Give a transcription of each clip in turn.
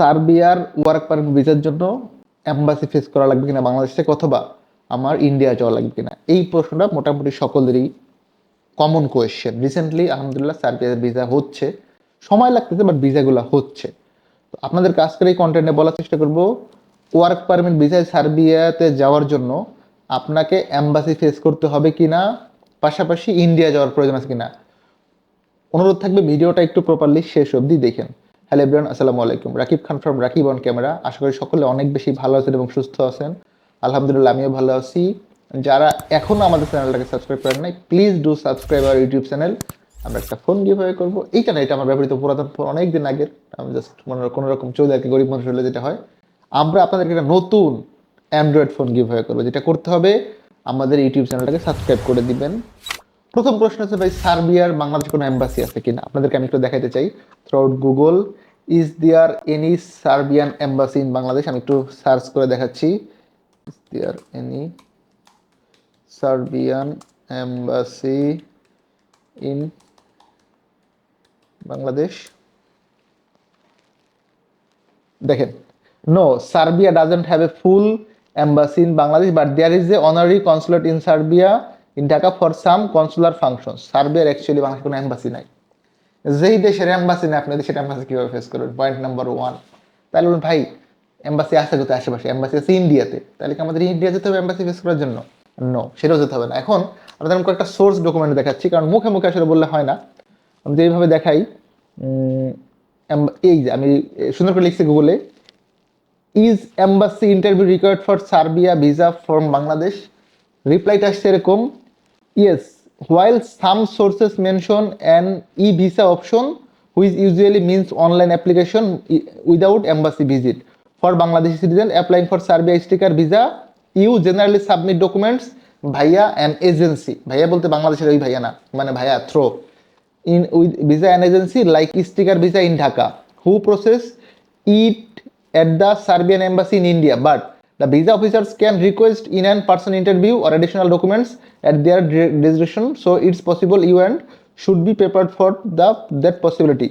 সার্বিয়ার work permit ভিসার জন্য অ্যাম্বাসি ফেস করা লাগবে কিনা বাংলাদেশ থেকে অথবা আমার ইন্ডিয়া যাওয়া লাগবে কিনা? এই প্রশ্নটা মোটামুটি সকলেরই কমন কোয়েশ্চেন রিসেন্টলি আলহামদুলিল্লাহ, সার্বিয়ার ভিসা হচ্ছে। সময় লাগতেছে বাট ভিসাগুলো হচ্ছে। তো আপনাদের কাজ করে এই কন্টেন্টে বলার চেষ্টা করব ওয়ার্ক পারমিট ভিসায় সার্বিয়াতে যাওয়ার জন্য আপনাকে অ্যাম্বাসি ফেস করতে হবে কিনা? পাশাপাশি ইন্ডিয়া যাওয়ার প্রয়োজন আছে কিনা? অনুরোধ থাকবে, ভিডিওটা একটু প্রপারলি শেষ অবধি দেখেন। হ্যালো এভরিওয়ান, আসসালামু আলাইকুম। Rakib Khan from Rakib on camera আশা করি সকলে অনেক বেশি ভালো আছেন এবং সুস্থ আছেন। আলহামদুলিল্লাহ, আমিও ভালো আছি। যারা এখনও আমাদের চ্যানেলটাকে সাবস্ক্রাইব করেন নাই প্লিজ ডু সাবস্ক্রাইব আর ইউটিউব চ্যানেল আমরা একটা ফোন গিভ হয়ে করব। এইটা না, এটা আমার ব্যবহৃত পুরাতন ফোন অনেক দিন আগের। আমি জাস্ট মনে কোনো রকম চলে আর কি গরিব মানুষ হলে যেটা হয়। আমরা আপনাদেরকে একটা নতুন অ্যান্ড্রয়েড ফোন গিভ হয়ে করব, যেটা করতে হবে, আমাদের ইউটিউব চ্যানেলটাকে সাবস্ক্রাইব করে দিবেন। প্রথম প্রশ্ন হচ্ছে ভাই সার্বিয়ার বাংলাদেশ কোনো এম্বাসি আছে কিনা? আপনাদেরকে আমি একটু দেখাতে চাই। Throughout Google is there any Serbian embassy in Bangladesh আমি একটু সার্চ করে দেখাচ্ছি। Is there any Serbian embassy in Bangladesh দেখেন no Serbia doesn't have a full embassy in Bangladesh, but there is a honorary consulate in Serbia in Dhaka, for some consular functions. সার্বিয়ার actually Bangladesh কোনো embassy নাই। যেই দেশের embassy নেই আপনি দেশের embassy কীভাবে ফেস করবেন? পয়েন্ট নাম্বার ওয়ান তাহলে বলুন ভাই এম্বাসি আছে কোথায়? আশেপাশে। এম্বাসি আছে ইন্ডিয়াতে তাহলে কি আমাদের ইন্ডিয়া যেতে হবে এম্বাসি ফেস করার জন্য? নো সেটাও যেতে হবে না। এখন আপনাদের আমি কয়েকটা সোর্স ডকুমেন্ট দেখাচ্ছি, কারণ মুখে মুখে আসলে বললে হয় না। আমি যেইভাবে দেখাই এই যে আমি সুন্দর করে লিখছি গুগলে is embassy interview required for Serbia visa from Bangladesh রিপ্লাইটা আসছে এরকম। While some sources mention an e visa option which usually means online application without embassy visit for Bangladeshi citizen applying for Serbia sticker visa you generally submit documents ভাইয়া an agency ভাইয়া বলতে বাংলাদেশের ওই ভাইয়া না মানে ভাইয়া through in, with visa an agency like sticker visa in Dhaka, who process it at the Serbian embassy in India. But the visa officers can request in an person interview or additional documents at their discretion so it's possible you and should be prepared for the that possibility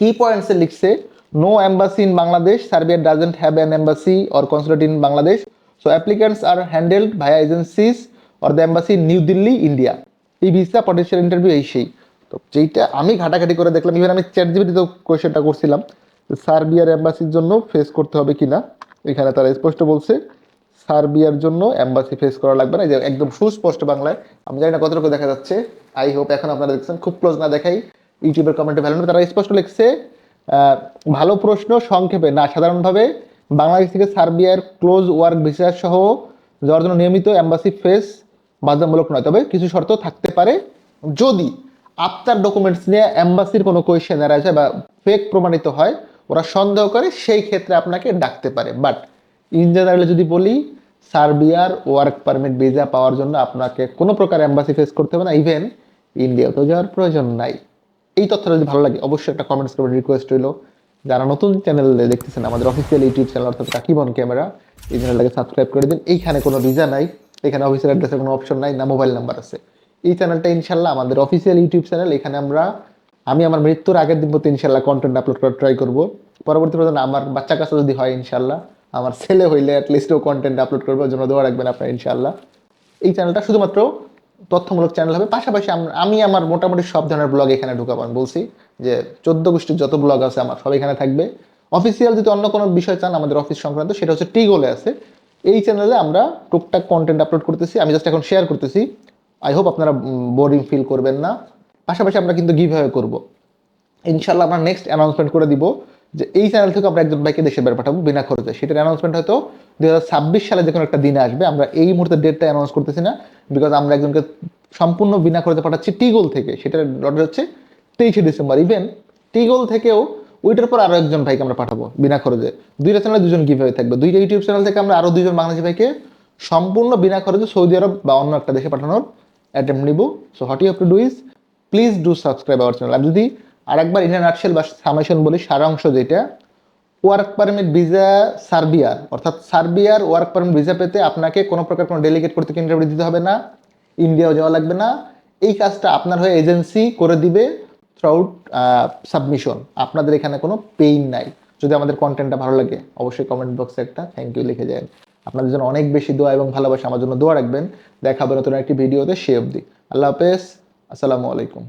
key points লিখছে no embassy in Bangladesh Serbia doesn't have an embassy or consulate in Bangladesh so applicants are handled via agencies or the embassy in New Delhi India এই visa potential interview এই সেই তো যেইটা আমি ঘাটাঘাটি করে দেখলাম ইভেন আমি চ্যাট জিবিটিতে কোয়েশ্চেনটা করছিলাম সার্বিয়ার এম্বাসির জন্য ফেস করতে হবে কিনা এখানে তারা স্পষ্ট বলছে, সার্বিয়ার জন্য অ্যাম্বাসি ফেস করা লাগবে না। যে একদম সুস্পষ্ট বাংলায়, আমি জানি না কতটুকু দেখা যাচ্ছে। আই হোপ এখন আপনারা দেখছেন, খুব ক্লোজ না দেখাই ইউটিউবের কমেন্টে ভ্যালু তারা স্পষ্ট লিখছে ভালো প্রশ্ন সংক্ষেপে, না, সাধারণভাবে বাংলাদেশ থেকে সার্বিয়ার ক্লোজ ওয়ার্ক ভিসা সহ যাওয়ার জন্য নিয়মিত অ্যাম্বাসি ফেস বাধ্যতামূলক নয়। তবে কিছু শর্ত থাকতে পারে। যদি আপনার ডকুমেন্টস নিয়ে অ্যাম্বাসির কোনো কোয়েশ্চেন আছে বা ফেক প্রমাণিত হয় ওরা সন্দেহ করে, সেই ক্ষেত্রে আপনাকে ডাকতে পারে। বাট ইন জেনারেলে যদি বলি, সার্বিয়ার ওয়ার্ক পারমিট ভিসা পাওয়ার জন্য আপনাকে কোনো প্রকার অ্যাম্বাসি ফেস করতে হবে না ইভেন ইন্ডিয়াতেও যাওয়ার প্রয়োজন নাই। এই তথ্যটা যদি ভালো লাগে, অবশ্যই একটা কমেন্টস করবেন রিকোয়েস্ট রইল। যারা নতুন চ্যানেল দেখতেছেন আমাদের অফিসিয়াল ইউটিউব চ্যানেল অর্থাৎ রাকিবন ক্যামেরা এই চ্যানেলটাকে সাবস্ক্রাইব করে দিন। এইখানে কোনো ভিসা নাই, এখানে অফিসিয়াল অ্যাড্রেসের কোনো অপশন নাই, না মোবাইল নাম্বার আছে। এই চ্যানেলটা ইনশাল্লাহ আমাদের অফিসিয়াল ইউটিউব চ্যানেল এখানে আমরা আমি আমার মৃত্যুর আগের দিন মতো ইনশাল্লাহ কন্টেন্ট আপলোড করার ট্রাই করব। পরবর্তী প্রজন্ম আমার বাচ্চা কাছে যদি হয় ইনশাল্লাহ, আমার ছেলে হইলে অ্যাটলিস্ট ও কন্টেন্ট আপলোড করব জন্য দোয়া রাখবেন আপনার ইনশাল্লাহ। এই চ্যানেলটা শুধুমাত্র তথ্যমূলক চ্যানেল হবে, পাশাপাশি আমি আমার মোটামুটি সব ধরনের ব্লগ এখানে ঢুকাবো, আমি বলছি যে চোদ্দ গোষ্ঠীর যত ব্লগ আছে আমার সব এখানে থাকবে। অফিসিয়াল যদি অন্য কোনো বিষয় চান আমাদের অফিস সংক্রান্ত, সেটা হচ্ছে টিগোলে আছে। এই চ্যানেলে আমরা টুকটাক কন্টেন্ট আপলোড করতেছি, আমি জাস্ট এখন শেয়ার করতেছি। আই হোপ আপনারা বোরিং ফিল করবেন না। পাশাপাশি আমরা কিন্তু গিভ করব। ইনশাল্লাহ আমরা নেক্সট অ্যানাউন্সমেন্ট করে দিব যে এই চ্যানেল থেকে আমরা একজন ভাইকে দেশে বের পাঠাবো বিনা খরচে। সেটার অ্যানাউন্সমেন্ট হয়তো দুই হাজার ছাব্বিশ সালে যে কোনো একটা দিনে আসবে, আমরা এই মুহূর্তে ডেটটা অ্যানাউন্স করতেছি না বিকজ আমরা একজনকে সম্পূর্ণ বিনা খরচে পাঠাচ্ছি টিগোল থেকে। সেটার অর্ডার হচ্ছে তেইশে ডিসেম্বর। ইভেন টিগোল থেকেও ওইটার পর আরও একজন ভাইকে আমরা পাঠাবো বিনা খরচে। দুইটা চ্যানেলে দুজন গিভ হয়ে থাকবে। দুইটা ইউটিউব চ্যানেল থেকে আমরা আরও দুজন বাংলাদেশি ভাইকে সম্পূর্ণ বিনা খরচে সৌদি আরব বা অন্য একটা দেশে পাঠানোর অ্যাটেম্প নিব। So what you have to do is please do subscribe our channel আর যদি আরেকবার ইন্ডিয়ান আর্টসেল বা সামেশন বলি, সারাংশ যেটা ওয়ার্ক পারমিট ভিসা সার্বিয়ার অর্থাৎ সার্বিয়ার ওয়ার্ক পারমিট ভিসা পেতে আপনাকে কোনো প্রকার কোনো ডেলিগেট করতে ইন্টারভিউ দিতে হবে না ইন্ডিয়াও যাওয়া লাগবে না। এই কাজটা আপনার হয়ে এজেন্সি করে দিবে থ্রুআউট সাবমিশন আপনাদের এখানে কোনো পেইন নাই। যদি আমাদের কন্টেন্টটা ভালো লাগে, অবশ্যই কমেন্ট বক্সে একটা থ্যাংক ইউ লিখে যান আপনাদের জন্য অনেক বেশি দোয়া এবং ভালোবাসা আমার জন্য দোয়া রাখবেন। দেখা হবে নতুন একটি ভিডিওতে সে অবধি। আল্লাহ হাফেজ। আসসালামু আলাইকুম।